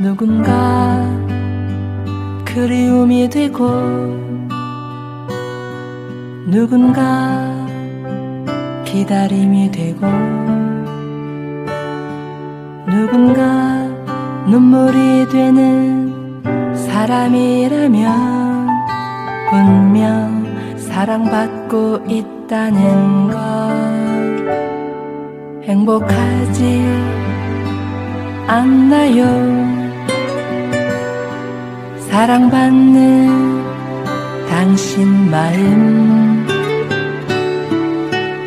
누군가 그리움이 되고 누군가 기다림이 되고 누군가 눈물이 되는 사람이라면 분명 사랑받고 있다는 것 행복하지 않나요? 사랑받는 당신 마음.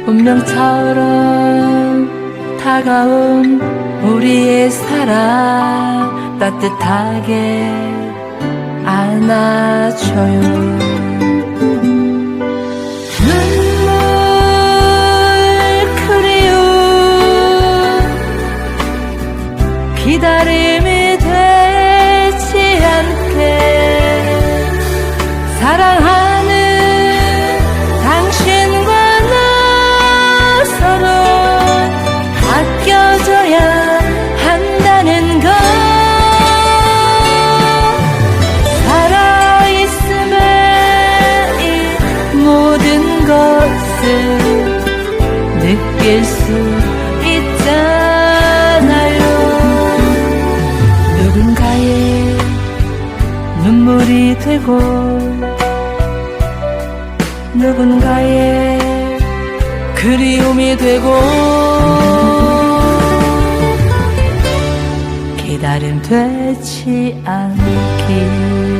운명처럼 다가온 우리의 사랑 따뜻하게 안아줘요. 눈물 그리움 기다림 사랑하는 당신과 나 서로 아껴줘야 한다는 것. 살아있음의 이 모든 것을 느낄 수 있잖 눈물이 되고 누군가의 그리움이 되고 기다림 되지 않길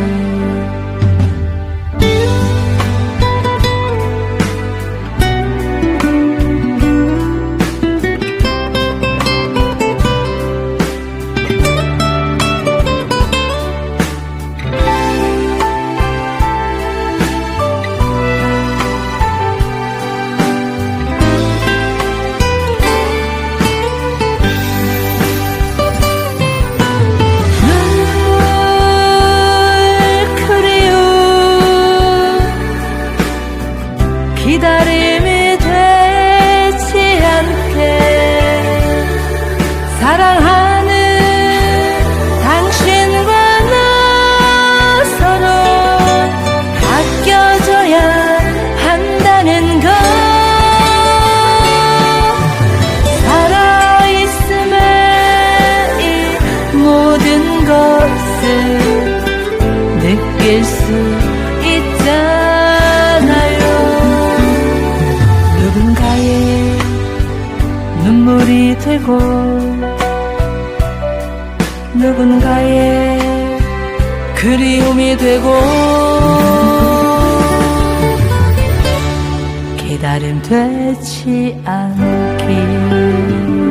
기다림이 되지 않게 사랑하는 당신과 나 서로 아껴줘야 한다는 것. 살아있음의 이 모든 것을 느낄 수 되고 누군가의 그리움이 되고 기다림 되지 않길